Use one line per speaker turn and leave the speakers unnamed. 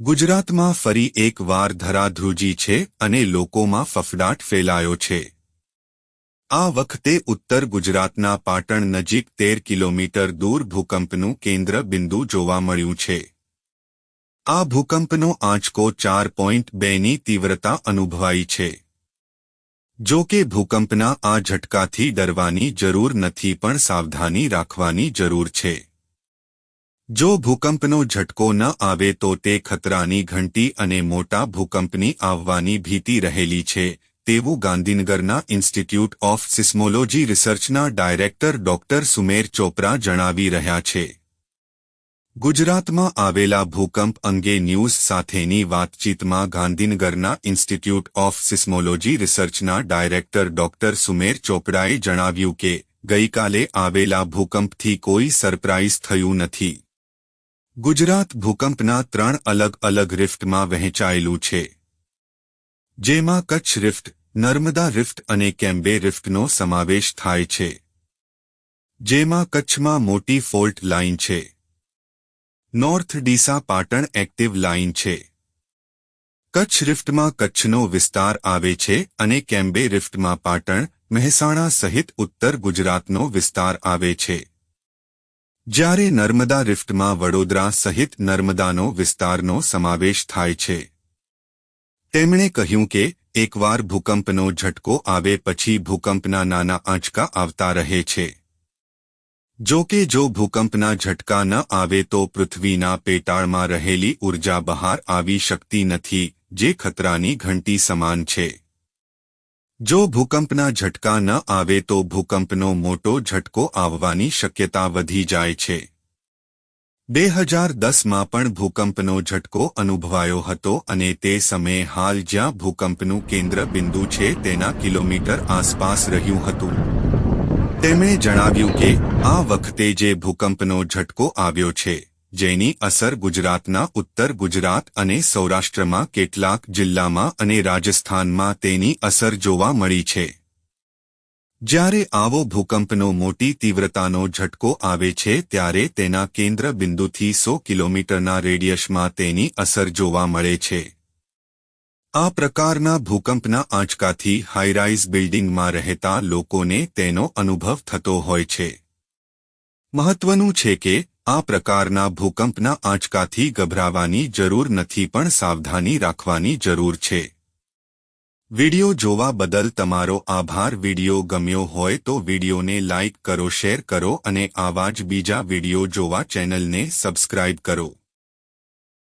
ગુજરાતમાં ફરી એકવાર ધરાધ્રુજી છે અને લોકોમાં ફફડાટ ફેલાયો છે. આ વખતે ઉત્તર ગુજરાતના પાટણ નજીક તેર કિલોમીટર દૂર ભૂકંપનું કેન્દ્ર બિંદુ જોવા મળ્યું છે. આ ભૂકંપનો આંચકો ચાર પોઈન્ટ બેની તીવ્રતા અનુભવાઈ છે. જો કે ભૂકંપના આ ઝટકાથી ડરવાની જરૂર નથી પણ સાવધાની રાખવાની જરૂર છે. જો ભૂકંપનો ઝટકો ન આવે તો તે ખતરાની ઘંટી અને મોટા ભૂકંપની આવવાની ભીતિ રહેલી છે, તેવું ગાંધીનગરના ઇન્સ્ટિટ્યૂટ ઓફ સિસ્મોલોજી રિસર્ચના ડાયરેક્ટર ડોક્ટર સુમેર ચોપરા જણાવી રહ્યા છે. ગુજરાતમાં આવેલા ભૂકંપ અંગે ન્યૂઝ સાથેની વાતચીતમાં ગાંધીનગરના ઇન્સ્ટિટ્યૂટ ઓફ સિસ્મોલોજી રિસર્ચના ડાયરેક્ટર ડોક્ટર સુમેર ચોપડાએ જણાવ્યું કે, ગઈકાલે આવેલા ભૂકંપથી કોઈ સરપ્રાઇઝ થયું નથી. ગુજરાત ભૂકંપના ત્રણ અલગ અલગ રિફ્ટમાં વહેંચાયેલું છે. જેમાં કચ્છ રિફ્ટ, નર્મદા રિફ્ટ અને કેમ્બે રિફ્ટનો સમાવેશ થાય છે. જેમાં કચ્છમાં મોટી ફોલ્ટ લાઇન છે. North Deesa Patan active line છે. કચ્છ રિફ્ટમાં કચ્છનો વિસ્તાર આવે છે અને કેમ્બે રિફ્ટમાં પાટણ, મહેસાણા સહિત ઉત્તર ગુજરાતનો વિસ્તાર આવે છે. જ્યારે નર્મદા રિફ્ટમાં વડોદરા સહિત નર્મદાનો વિસ્તારનો સમાવેશ થાય છે. તેમણે કહ્યું કે, એકવાર ભૂકંપનો ઝટકો આવે પછી ભૂકંપના નાના આંચકા આવતા રહે છે. જો કે જો ભૂકંપના ઝટકા ન આવે તો પૃથ્વીના પેટાળમાં રહેલી ઊર્જા બહાર આવી શકતી નથી, જે ખતરાની ઘંટી સમાન છે. જો ભૂકંપના ઝટકા ન આવે તો ભૂકંપનો મોટો ઝટકો આવવાની શક્યતા વધી જાય છે. બે હજાર દસમાં પણ ભૂકંપનો ઝટકો અનુભવાયો હતો અને તે સમયે હાલ જ્યાં ભૂકંપનું કેન્દ્ર બિંદુ છે તેના કિલોમીટર આસપાસ રહ્યું હતું. તેમણે જણાવ્યું કે, આ વખતે જે ભૂકંપનો ઝટકો આવ્યો છે જેની અસર ગુજરાતના ઉત્તર ગુજરાત અને સૌરાષ્ટ્રમાં કેટલાક જિલ્લામાં અને રાજસ્થાનમાં તેની અસર જોવા મળી છે. જ્યારે આવો ભૂકંપનો મોટી તીવ્રતાનો ઝટકો આવે છે ત્યારે તેના કેન્દ્ર બિંદુથી સો કિલોમીટરના રેડિયસમાં તેની અસર જોવા મળે છે. આ પ્રકારના ભૂકંપના આંચકાથી હાઈરાઇઝ બિલ્ડિંગમાં રહેતા લોકોને તેનો અનુભવ થતો હોય છે. મહત્વનું છે કે આ પ્રકારના ભૂકંપના આંચકાથી ગભરાવાની જરૂર નથી પણ સાવધાની રાખવાની જરૂર છે. વિડિયો જોવા બદલ તમારો આભાર. વિડિયો ગમ્યો હોય તો વિડિયોને લાઇક કરો, શેર કરો અને આવા જ બીજા વિડિયો જોવા ચેનલને સબસ્ક્રાઇબ કરો.